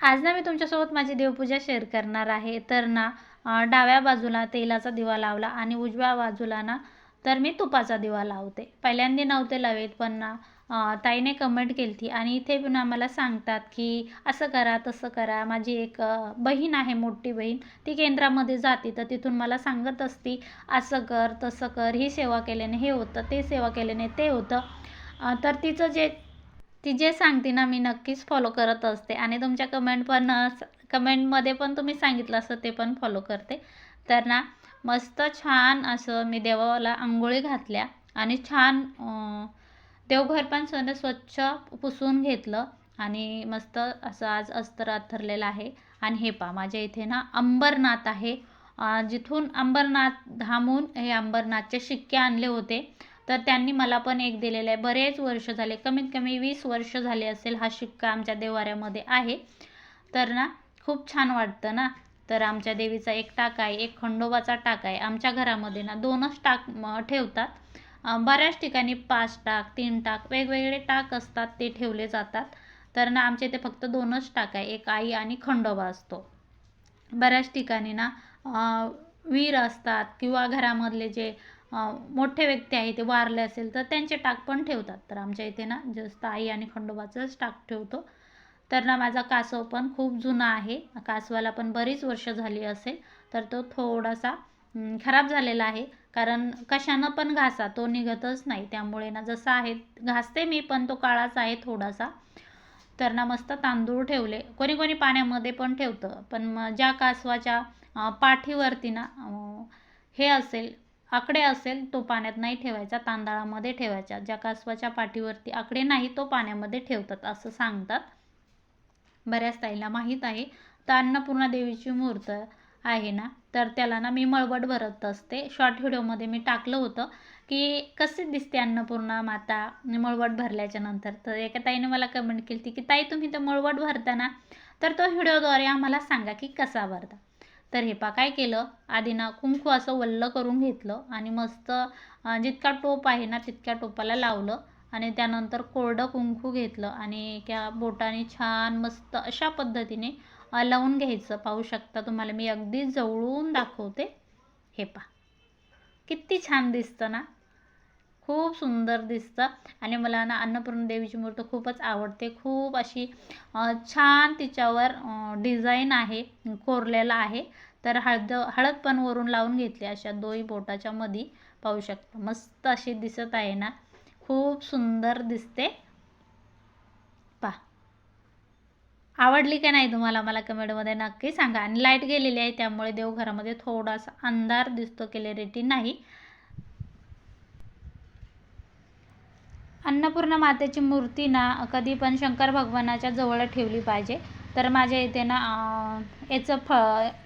आज ना मी तुमच्यासोबत माझी देवपूजा शेअर करणार आहे. तर ना डाव्या बाजूला तेलाचा दिवा लावला आणि उजव्या बाजूला ना तर मी तुपाचा दिवा लावते. पहिल्यांदा नव्हते लावेत पण ना ताईने कमेंट केली ती आणि इथे पण आम्हाला सांगतात की असं करा तसं करा. माझी एक बहीण आहे मोठी बहीण. ती केंद्रामध्ये जाते तर तिथून मला सांगत असती असं कर तसं कर. ही सेवा केल्याने हे होतं ते सेवा केल्याने ते होतं. तर तिचं जे ती जे सांगते ना मी नक्कीच फॉलो करत असते. आणि तुमच्या कमेंट पण कमेंटमध्ये पण तुम्ही सांगितलं असं ते पण फॉलो करते. तर ना मस्त छान असं मी देवाला आंघोळी घातल्या. आणि छान देवघर पण सण स्वच्छ पुसून घेतलं. आणि मस्त असं आज अस्तर अथरलेलं आहे. आणि हे पा माझ्या इथे ना अंबरनाथ आहे. जिथून अंबरनाथ धामून हे अंबरनाथचे शिक्के आणले होते. तर त्यांनी मला पण एक दिलेलं आहे. बरेच वर्ष झाले कमीत कमी वीस वर्ष झाले असेल हा शिक्का आमच्या देवाऱ्यामध्ये आहे. तर ना खूप छान वाटतं ना. तर आमच्या देवीचा एक टाक आहे एक खंडोबाचा टाक आहे. आमच्या घरामध्ये ना दोनच टाक ठेवतात. बऱ्याच ठिकाणी पाच टाक तीन टाक वेगवेगळे टाक असतात ते ठेवले जातात. तर ना आमच्या इथे फक्त दोनच टाक आहे. एक आई आणि खंडोबा असतो. बऱ्याच ठिकाणी ना वीर असतात किंवा घरामधले जे मोठे व्यक्ती आहे ते वारले असेल तर त्यांचे टाक पण ठेवतात. तर आमच्या इथे ना जास्त आई आणि खंडोबाचंच टाक ठेवतो. तर ना माझा कासव पण खूप जुना आहे. कासवाला पण बरीच वर्ष झाली असेल. तर तो थोडासा खराब झालेला आहे. कारण कशानं पण घासा तो निघतच नाही. त्यामुळे ना जसा आहे घासते मी पण तो काळाच आहे थोडासा. तर ना मस्त तांदूळ ठेवले. कोणी कोणी पाण्यामध्ये पण ठेवतं. पण मग ज्या कासवाच्या पाठीवरती ना हे असेल आकडे असेल तो पाण्यात नाही ठेवायचा तांदळामध्ये ठेवायचा. ज्या कासवाच्या पाठीवरती आकडे नाही तो पाण्यामध्ये ठेवतात असं सांगतात. बऱ्याच ताईला माहीत आहे. तर अन्नपूर्णा देवीची मूर्त आहे ना? तर त्याला ना मी मळवट भरत असते. शॉर्ट व्हिडिओमध्ये मी टाकलं होतं की कसे दिसते अन्नपूर्णा माता मळवट भरल्याच्या नंतर? तर एका ताईने मला कमेंट केली ती की ताई तुम्ही तर मळवट भरता ना? तर तो व्हिडिओद्वारे आम्हाला सांगा की कसा भरता. तर हे पा काय केलं? आधी ना कुंकू असं वल्ल करून घेतलं आणि मस्त जितका टोप आहे ना तितक्या टोपाला लावलं आणि त्यानंतर कोरडं कुंकू घेतलं आणि त्या बोटाने छान मस्त अशा पद्धतीने लावून घ्यायचं. पाहू शकता तुम्हाला मी अगदी जवळून दाखवते. हे पा किती छान दिसतं ना? खूप सुंदर दिसतं. आणि मला ना अन्नपूर्णा देवीची मूर्ती खूपच आवडते. खूप अशी छान तिच्यावर डिझाईन आहे कोरलेला आहे. तर हळद हळद पण वरून लावून घेतली अशा दोही बोटाच्या मध्ये पाहू शकता मस्त अशी दिसत आहे ना. खूप सुंदर दिसते. पा आवडली का नाही तुम्हाला? मला कमेंटमध्ये नक्की सांगा. आणि लाइट गेलेली आहे त्यामुळे देवघरामध्ये थोडासा अंधार दिसतो क्लिअरिटी नाही. अन्नपूर्णा मातेची मूर्ती ना कधी पण शंकर भगवानाच्या जवळ ठेवली पाहिजे. तर माझ्या इथे ना याचं फ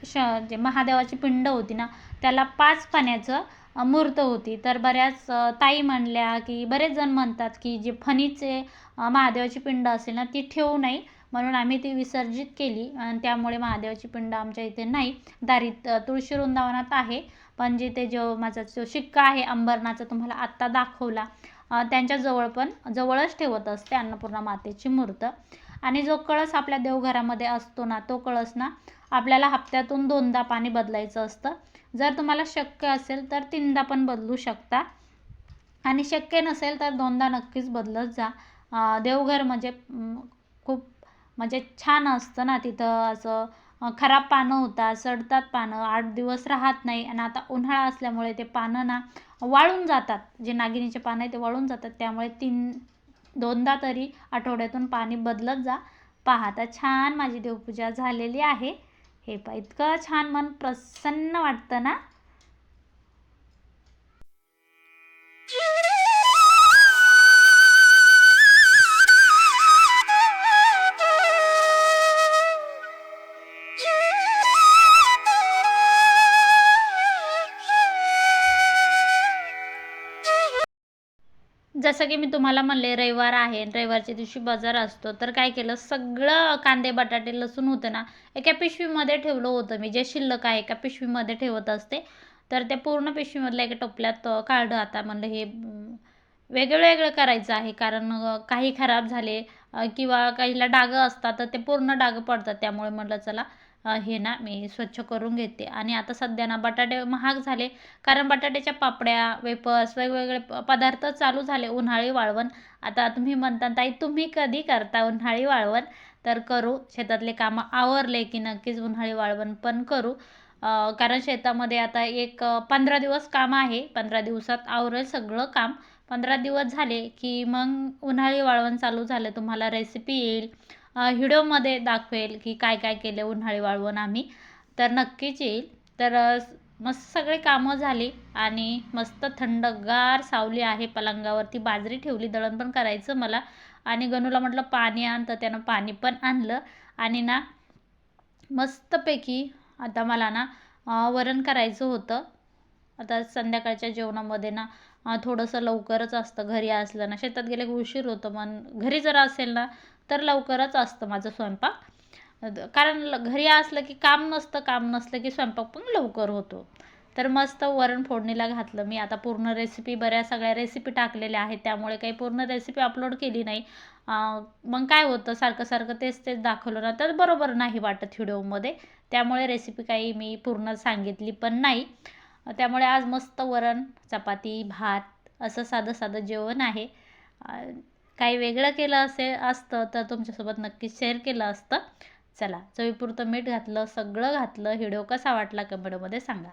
श जे महादेवाची पिंड होती ना त्याला पाच पाण्याचं मूर्त होती. तर बऱ्याच ताई म्हणल्या की बरेच जण म्हणतात की जे फणीचे महादेवाची पिंड असेल ना ती ठेवू नाही म्हणून आम्ही ती विसर्जित केली आणि त्यामुळे महादेवाची पिंड आमच्या इथे नाही. दारीत तुळशी वृंदावनात आहे. पण जिथे जो माझा जो शिक्का आहे अंबरनाचा तुम्हाला आत्ता दाखवला. त्यांच्या जवळ पण जवळच ठेवत असते अन्नपूर्णा मातेची मूर्त. आणि जो कळस आपल्या देवघरामध्ये असतो ना तो कळस ना आपल्याला हप्त्यातून दोनदा पाणी बदलायचं असतं. जर तुम्हाला शक्य असेल तर तीनदा पण बदलू शकता. आणि शक्य नसेल तर दोनदा नक्कीच बदलत जा. देवघर म्हणजे खूप म्हणजे छान असतं ना तिथं असं खराब पानं होतात सडतात पानं आठ दिवस राहत नाही. आणि आता उन्हाळा असल्यामुळे ते पानं ना वाळून जातात. जे नागिनीचे पानं आहे ते वाळून जातात. त्यामुळे तीन दोनदा तरी आठवड्यातून पाणी बदलत जा. पहा आता छान माझी देवपूजा झालेली आहे. हे पहा इतकं छान मन प्रसन्न वाटतं ना? जसं की मी तुम्हाला म्हणले रविवार आहे रविवारच्या दिवशी बाजार असतो तर काय केलं सगळं कांदे बटाटे लसूण होतं ना एका पिशवीमध्ये ठेवलं होतं मी जे शिल्लक आहे एका पिशवीमध्ये ठेवत असते. तर त्या पूर्ण पिशवीमधल्या एका टोपल्यात काढलं. आता म्हणलं हे वेगळं वेगळं करायचं आहे कारण काही खराब झाले किंवा काहीला डागं असतात तर ते पूर्ण डागं पडतात त्यामुळे म्हटलं चला हे ना मी स्वच्छ करून घेते. आणि आता सध्या ना बटाटे महाग झाले. कारण बटाट्याच्या पापड्या वेपर्स वेगवेगळे प पदार्थ चालू झाले. उन्हाळी वाळवण. आता तुम्ही म्हणता ताई तुम्ही कधी करता उन्हाळी वाळवण? तर करू. शेतातले कामं आवरले की नक्कीच उन्हाळी वाळवण पण करू. कारण शेतामध्ये आता एक पंधरा दिवस काम आहे. पंधरा दिवसात आवरेल सगळं काम. पंधरा दिवस झाले की मग उन्हाळी वाळवण चालू झालं. तुम्हाला रेसिपी येईल. व्हिडिओमध्ये दाखवेल की काय काय केलं उन्हाळी वाळवण आम्ही. तर नक्कीच येईल. तर मस्त सगळे कामं झाली आणि मस्त थंडगार सावली आहे पलंगावरती. बाजरी ठेवली दळण पण करायचं मला. आणि गणूला म्हटलं पाणी आण तर त्यानं पाणी पण आणलं. आणि ना मस्तपैकी आता मला ना वरण करायचं होतं. आता संध्याकाळच्या जेवणामध्ये ना थोडंसं लवकरच असतं. घरी असलं ना शेतात गेले की उशीर होतं. मग घरी जर असेल ना तर लवकरच असतं माझं स्वयंपाक. कारण घरी असलं की काम नसतं काम नसलं की स्वयंपाक पण लवकर होतो. तर मस्त वरण फोडणीला घातलं मी. आता पूर्ण रेसिपी बऱ्याच सगळ्या रेसिपी टाकलेल्या आहेत. त्यामुळे काही पूर्ण रेसिपी अपलोड केली नाही. मग काय होतं? सारखं सारखं तेच तेच दाखवलं ना तर बरोबर नाही वाटत व्हिडिओमध्ये त्यामुळे रेसिपी काही मी पूर्ण सांगितली पण नाही. त्यामुळे आज मस्त वरण चपाती भात असं साधं साधं जेवण आहे. काही वेगळं केलं असेल असतं तर तुमच्यासोबत नक्कीच शेअर केलं असतं. चला चवीपुरतं मीठ घातलं सगळं घातलं हिडिओ कसा वाटला कमेंटमध्ये सांगा.